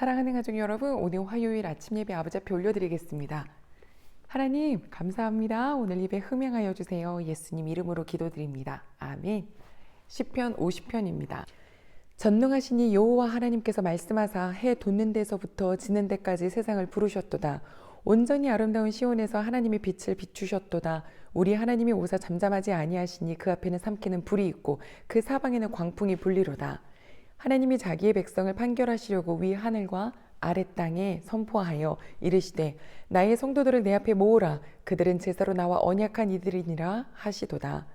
사랑하는 가족 여러분, 오늘 화요일 아침 예배 아버지 앞에 올려드리겠습니다. 하나님, 감사합니다. 오늘 예배 흠양하여 주세요. 예수님 이름으로 기도드립니다. 아멘. 시편 50편입니다. 전능하신 이 여호와 하나님께서 말씀하사 해 돋는 데서부터 지는 데까지 세상을 부르셨도다. 온전히 아름다운 시온에서 하나님의 빛을 비추셨도다. 우리 하나님이 오사 잠잠하지 아니하시니 그 앞에는 삼키는 불이 있고 그 사방에는 광풍이 불리로다. 하나님이 자기의 백성을 판결하시려고 위 하늘과 아래 땅에 선포하여 이르시되 나의 성도들을 내 앞에 모으라. 그들은 제사로 나와 언약한 이들이니라 하시도다.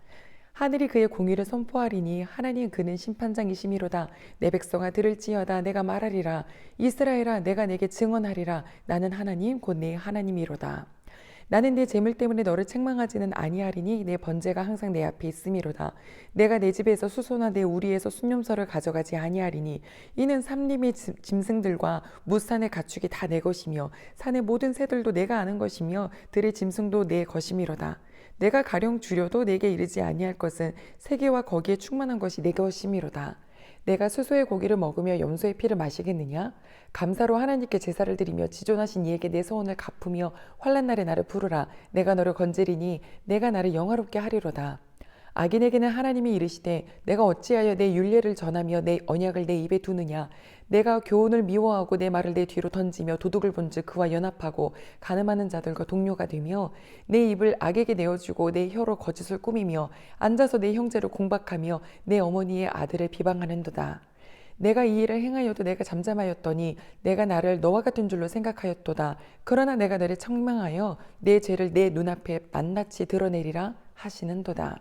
하늘이 그의 공의를 선포하리니 하나님 그는 심판장이심이로다. 내 백성아 들을지어다. 내가 말하리라. 이스라엘아 내가 내게 증언하리라. 나는 하나님 곧 내 하나님이로다 나는 내 재물 때문에 너를 책망하지는 아니하리니 내 번제가 항상 내 앞에 있음이로다 내가 내 집에서 수소나 내 우리에서 순념서를 가져가지 아니하리니 이는 삼림의 짐- 짐승들과 무산의 가축이 다 내 것이며 산의 모든 새들도 내가 아는 것이며 들의 짐승도 내 것이미로다 내가 가령 줄여도 내게 이르지 아니할 것은 세계와 거기에 충만한 것이 내 것이미로다. 내가 수소의 고기를 먹으며 염소의 피를 마시겠느냐? 감사로 하나님께 제사를 드리며 지존하신 이에게 내 소원을 갚으며 환란 날에 나를 부르라. 내가 너를 건지리니 내가 나를 영화롭게 하리로다. 악인에게는 하나님이 이르시되 내가 어찌하여 내 윤례를 전하며 내 언약을 내 입에 두느냐? 내가 교훈을 미워하고 내 말을 내 뒤로 던지며 도둑을 본즉 그와 연합하고 가늠하는 자들과 동료가 되며 내 입을 악에게 내어주고 내 혀로 거짓을 꾸미며 앉아서 내 형제를 공박하며 내 어머니의 아들을 비방하는도다. 내가 이 일을 행하여도 내가 잠잠하였더니 내가 나를 너와 같은 줄로 생각하였도다. 그러나 내가 너를 청망하여 내 죄를 내 눈앞에 낱낱이 드러내리라 하시는도다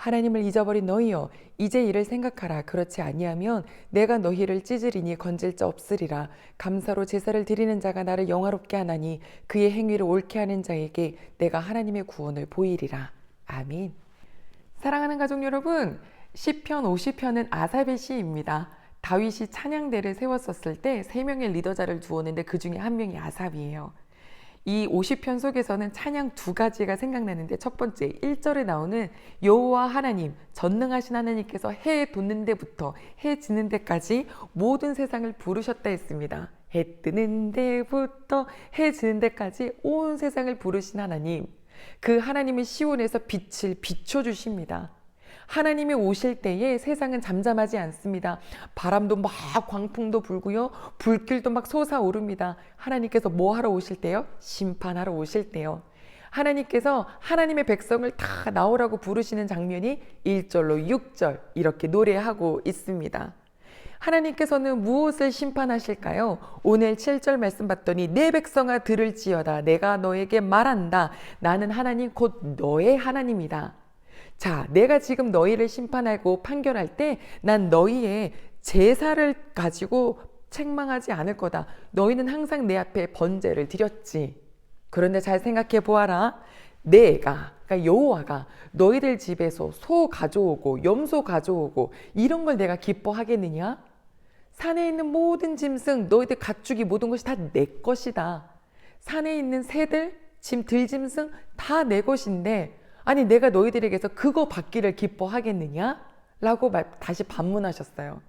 하나님을 잊어버린 너희여 이제 이를 생각하라. 그렇지 아니하면 내가 너희를 찢으리니 건질 자 없으리라. 감사로 제사를 드리는 자가 나를 영화롭게 하나니 그의 행위를 옳게 하는 자에게 내가 하나님의 구원을 보이리라. 아멘. 사랑하는 가족 여러분 시편 50편은 아삽의 시입니다. 다윗이 찬양대를 세웠었을 때 세 명의 리더자를 두었는데 그 중에 한 명이 아삽이에요 이 50편 속에서는 찬양 두 가지가 생각나는데 첫 번째 1절에 나오는 여호와 하나님 전능하신 하나님께서 해 돋는 데부터 해 지는 데까지 모든 세상을 부르셨다 했습니다. 해 뜨는 데부터 해 지는 데까지 온 세상을 부르신 하나님 그 하나님의 시온에서 빛을 비춰 주십니다. 하나님이 오실 때에 세상은 잠잠하지 않습니다. 바람도 막 광풍도 불고요. 불길도 막 솟아오릅니다. 하나님께서 뭐 하러 오실 때요? 심판하러 오실 때요. 하나님께서 하나님의 백성을 다 나오라고 부르시는 장면이 1절로 6절 이렇게 노래하고 있습니다. 하나님께서는 무엇을 심판하실까요? 오늘 7절 말씀 봤더니 내 백성아 들을지어다 내가 너에게 말한다 나는 하나님 곧 너의 하나님이다. 자, 내가 지금 너희를 심판하고 판결할 때 난 너희의 제사를 가지고 책망하지 않을 거다. 너희는 항상 내 앞에 번제를 드렸지. 그런데 잘 생각해 보아라. 내가 그러니까 여호와가 너희들 집에서 소 가져오고 염소 가져오고 이런 걸 내가 기뻐하겠느냐? 산에 있는 모든 짐승 너희들 가축이 모든 것이 다 내 것이다. 산에 있는 새들, 짐 들짐승 다 내 것인데 아니 내가 너희들에게서 그거 받기를 기뻐하겠느냐? 라고 말, 다시 반문하셨어요.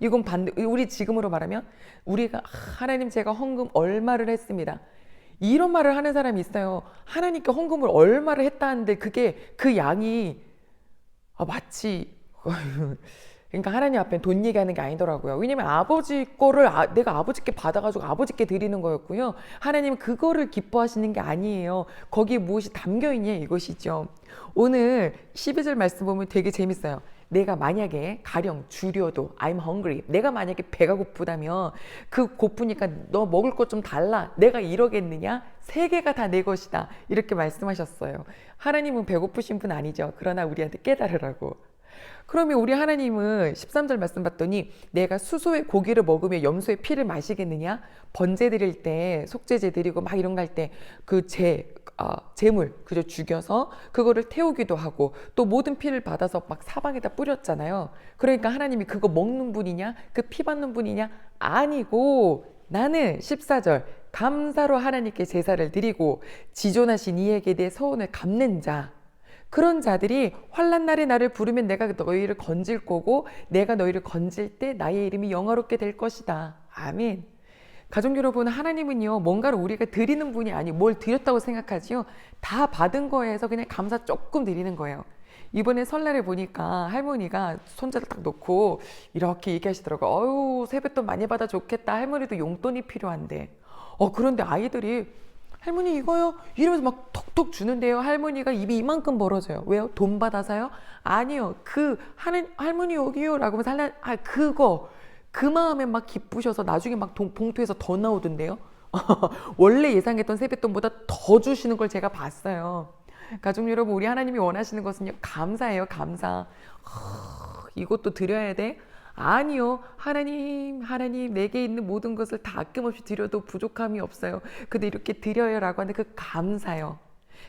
이건 반대, 우리 지금으로 말하면 우리가 아, 하나님 제가 헌금 얼마를 했습니다. 이런 말을 하는 사람이 있어요. 하나님께 헌금을 얼마를 했다는데 그게 그 양이 아, 마치 그러니까 하나님 앞에 돈 얘기하는 게 아니더라고요. 왜냐면 아버지 거를 아, 내가 아버지께 받아가지고 아버지께 드리는 거였고요. 하나님은 그거를 기뻐하시는 게 아니에요. 거기에 무엇이 담겨 있냐 이것이죠. 오늘 12절 말씀 보면 되게 재밌어요. 내가 만약에 가령 줄여도 I'm hungry. 내가 만약에 배가 고프다면 그 고프니까 너 먹을 것 좀 달라. 내가 이러겠느냐? 세 개가 다 내 것이다. 이렇게 말씀하셨어요. 하나님은 배고프신 분 아니죠. 그러나 우리한테 깨달으라고. 그러면 우리 하나님은 13절 말씀 봤더니 내가 수소의 고기를 먹으며 염소의 피를 마시겠느냐? 번제 드릴 때 속죄제 드리고 막 이런 거 할 때 그 제, 아, 재물 그저 죽여서 그거를 태우기도 하고 또 모든 피를 받아서 막 사방에다 뿌렸잖아요. 그러니까 하나님이 그거 먹는 분이냐? 그 피 받는 분이냐? 아니고 나는 14절 감사로 하나님께 제사를 드리고 지존하신 이에게 내 서원을 갚는 자 그런 자들이 환란 날에 나를 부르면 내가 너희를 건질 거고 내가 너희를 건질 때 나의 이름이 영화롭게 될 것이다. 아멘. 가족 여러분, 하나님은요, 뭔가를 우리가 드리는 분이 아니, 뭘 드렸다고 생각하지요? 다 받은 거에서 그냥 감사 조금 드리는 거예요. 이번에 설날에 보니까 할머니가 손자를 딱 놓고 이렇게 얘기하시더라고요. 어유 세뱃돈 많이 받아 좋겠다. 할머니도 용돈이 필요한데. 어, 그런데 아이들이 할머니 이거요? 이러면서 막 톡톡 주는데요. 할머니가 입이 이만큼 벌어져요. 왜요? 돈 받아서요? 아니요. 그, 하는, 할머니 여기요. 라고 하면서 할라, 아, 그거. 그 마음에 막 기쁘셔서 나중에 막 동- 봉투에서 더 나오던데요. 원래 예상했던 세뱃돈보다 더 주시는 걸 제가 봤어요. 가족 여러분, 우리 하나님이 원하시는 것은요, 감사예요, 감사. 하, 이것도 드려야 돼? 아니요. 하나님, 하나님, 내게 있는 모든 것을 다 아낌없이 드려도 부족함이 없어요. 근데 이렇게 드려요 라고 하는 그 감사요.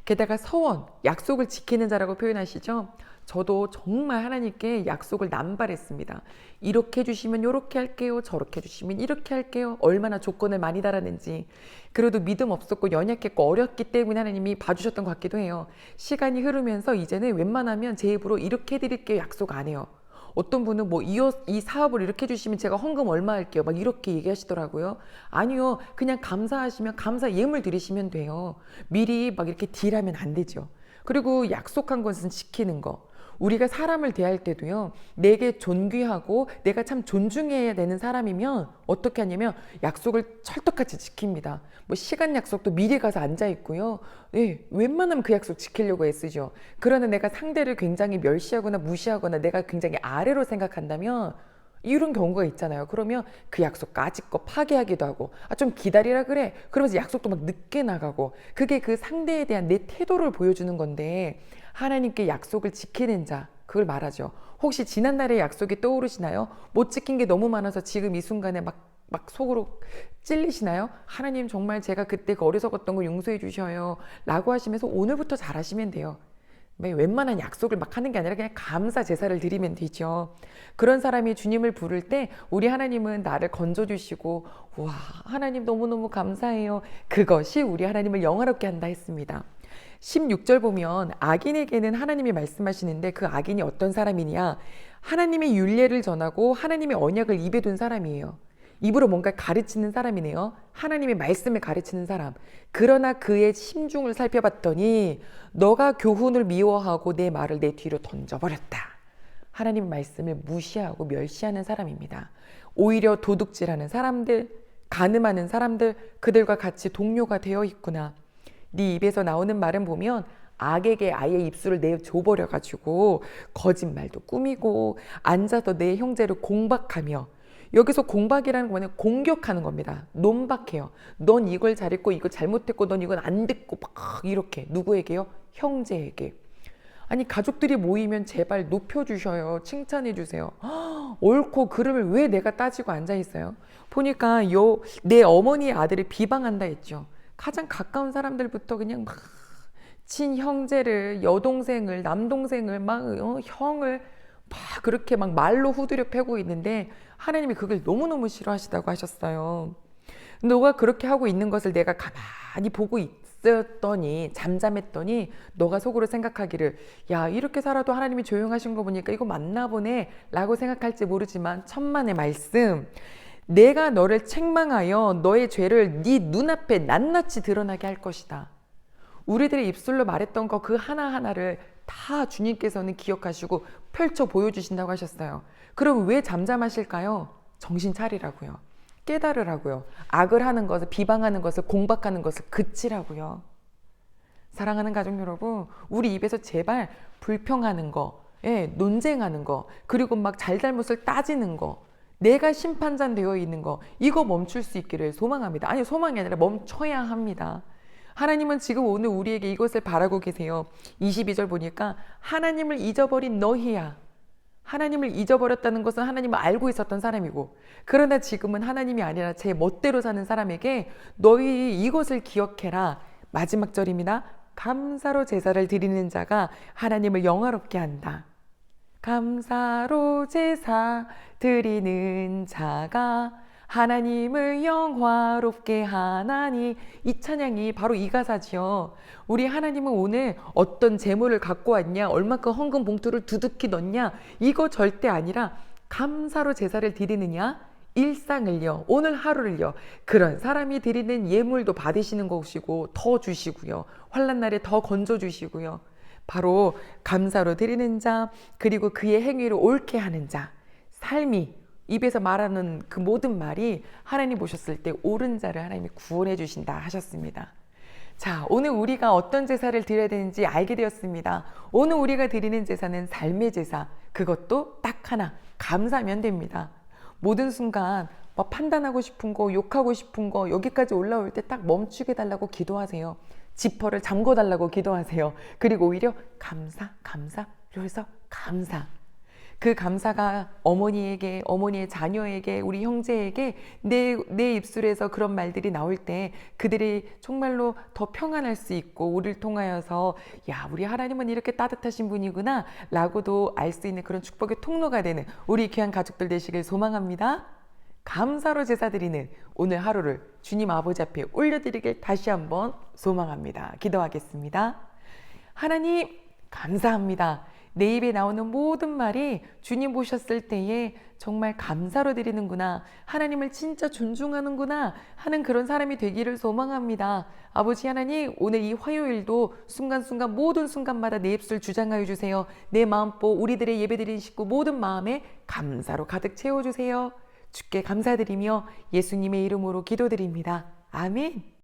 게다가 서원, 약속을 지키는 자라고 표현하시죠? 저도 정말 하나님께 약속을 남발했습니다. 이렇게 해주시면 이렇게 할게요. 저렇게 해주시면 이렇게 할게요. 얼마나 조건을 많이 달았는지. 그래도 믿음 없었고 연약했고 어렸기 때문에 하나님이 봐주셨던 것 같기도 해요. 시간이 흐르면서 이제는 웬만하면 제 입으로 이렇게 해드릴게요. 약속 안 해요. 어떤 분은 뭐 이, 이 사업을 이렇게 해주시면 제가 헌금 얼마 할게요. 막 이렇게 얘기하시더라고요. 아니요. 그냥 감사하시면 감사 예물 드리시면 돼요. 미리 막 이렇게 딜하면 안 되죠. 그리고 약속한 것은 지키는 거. 우리가 사람을 대할 때도요, 내게 존귀하고 내가 참 존중해야 되는 사람이면 어떻게 하냐면 약속을 철떡같이 지킵니다. 뭐 시간 약속도 미리 가서 앉아 있고요. 예, 웬만하면 그 약속 지키려고 애쓰죠. 그러나 내가 상대를 굉장히 멸시하거나 무시하거나 내가 굉장히 아래로 생각한다면 이런 경우가 있잖아요. 그러면 그 약속 까짓거 파기하기도 하고, 아, 좀 기다리라 그래. 그러면서 약속도 막 늦게 나가고, 그게 그 상대에 대한 내 태도를 보여주는 건데, 하나님께 약속을 지키는 자, 그걸 말하죠. 혹시 지난날의 약속이 떠오르시나요? 못 지킨 게 너무 많아서 지금 이 순간에 막, 막 속으로 찔리시나요? 하나님 정말 제가 그때 그 어리석었던 거 용서해 주셔요. 라고 하시면서 오늘부터 잘하시면 돼요. 뭐 웬만한 약속을 막 하는 게 아니라 그냥 감사 제사를 드리면 되죠. 그런 사람이 주님을 부를 때 우리 하나님은 나를 건져주시고 와 하나님 너무너무 감사해요. 그것이 우리 하나님을 영화롭게 한다 했습니다. 16절 보면 악인에게는 하나님이 말씀하시는데 그 악인이 어떤 사람이냐 하나님의 윤례를 전하고 하나님의 언약을 입에 둔 사람이에요. 입으로 뭔가 가르치는 사람이네요. 하나님의 말씀을 가르치는 사람. 그러나 그의 심중을 살펴봤더니 너가 교훈을 미워하고 내 말을 내 뒤로 던져버렸다. 하나님 말씀을 무시하고 멸시하는 사람입니다. 오히려 도둑질하는 사람들, 가늠하는 사람들, 그들과 같이 동료가 되어 있구나. 네 입에서 나오는 말은 보면 악에게 아예 입술을 내줘버려 가지고 거짓말도 꾸미고 앉아서 내 형제를 공박하며 여기서 공박이라는 건 뭐냐 공격하는 겁니다. 논박해요. 넌 이걸 잘했고 이거 잘못했고 넌 이건 안 됐고 막 이렇게 누구에게요? 형제에게. 아니 가족들이 모이면 제발 높여주셔요. 칭찬해주세요. 옳고 그름을 왜 내가 따지고 앉아 있어요? 보니까 요 내 어머니의 아들을 비방한다 했죠. 가장 가까운 사람들부터 그냥 막 친형제를 여동생을 남동생을 막 어, 형을 막 그렇게 막 말로 후드려 패고 있는데 하나님이 그걸 너무너무 싫어하시다고 하셨어요. 너가 그렇게 하고 있는 것을 내가 가만히 보고 있었더니 잠잠했더니 너가 속으로 생각하기를 야 이렇게 살아도 하나님이 조용하신 거 보니까 이거 맞나 보네 라고 생각할지 모르지만 천만의 말씀 내가 너를 책망하여 너의 죄를 네 눈앞에 낱낱이 드러나게 할 것이다. 우리들의 입술로 말했던 거 그 하나하나를 다 주님께서는 기억하시고 펼쳐 보여주신다고 하셨어요. 그럼 왜 잠잠하실까요? 정신 차리라고요. 깨달으라고요. 악을 하는 것을, 비방하는 것을, 공박하는 것을 그치라고요. 사랑하는 가족 여러분, 우리 입에서 제발 불평하는 거, 예, 논쟁하는 거, 그리고 막 잘잘못을 따지는 거, 내가 심판자 되어 있는 거, 이거 멈출 수 있기를 소망합니다. 아니, 소망이 아니라 멈춰야 합니다. 하나님은 지금 오늘 우리에게 이것을 바라고 계세요. 22절 보니까 하나님을 잊어버린 너희야. 하나님을 잊어버렸다는 것은 하나님을 알고 있었던 사람이고, 그러나 지금은 하나님이 아니라 제 멋대로 사는 사람에게 너희 이것을 기억해라. 마지막 절입니다. 감사로 제사를 드리는 자가 하나님을 영화롭게 한다. 감사로 제사 드리는 자가 하나님을 영화롭게 하나니 이 찬양이 바로 이 가사지요. 우리 하나님은 오늘 어떤 재물을 갖고 왔냐, 얼마큼 헌금 봉투를 두둑히 넣냐, 이거 절대 아니라 감사로 제사를 드리느냐, 일상을요, 오늘 하루를요, 그런 사람이 드리는 예물도 받으시는 것이고, 더 주시고요, 환란 날에 더 건져 주시고요. 바로 감사로 드리는 자, 그리고 그의 행위를 옳게 하는 자, 삶이 입에서 말하는 그 모든 말이 하나님 보셨을 때 옳은 자를 하나님이 구원해 주신다 하셨습니다. 자, 오늘 우리가 어떤 제사를 드려야 되는지 알게 되었습니다. 오늘 우리가 드리는 제사는 삶의 제사. 그것도 딱 하나, 감사하면 됩니다. 모든 순간 뭐 판단하고 싶은 거, 욕하고 싶은 거, 여기까지 올라올 때 딱 멈추게 달라고 기도하세요. 지퍼를 잠궈 달라고 기도하세요. 그리고 오히려 감사, 감사, 그래서 감사. 그 감사가 어머니에게, 어머니의 자녀에게, 우리 형제에게 내, 내 입술에서 그런 말들이 나올 때 그들이 정말로 더 평안할 수 있고 우리를 통하여서 야, 우리 하나님은 이렇게 따뜻하신 분이구나 라고도 알 수 있는 그런 축복의 통로가 되는 우리 귀한 가족들 되시길 소망합니다. 감사로 제사드리는 오늘 하루를 주님 아버지 앞에 올려드리길 다시 한번 소망합니다. 기도하겠습니다. 하나님, 감사합니다. 내 입에 나오는 모든 말이 주님 보셨을 때에 정말 감사로 드리는구나. 하나님을 진짜 존중하는구나. 하는 그런 사람이 되기를 소망합니다. 아버지 하나님, 오늘 이 화요일도 순간순간 모든 순간마다 내 입술 주장하여 주세요. 내 마음보 우리들의 예배드린 식구 모든 마음에 감사로 가득 채워 주세요. 주께 감사드리며 예수님의 이름으로 기도드립니다. 아멘.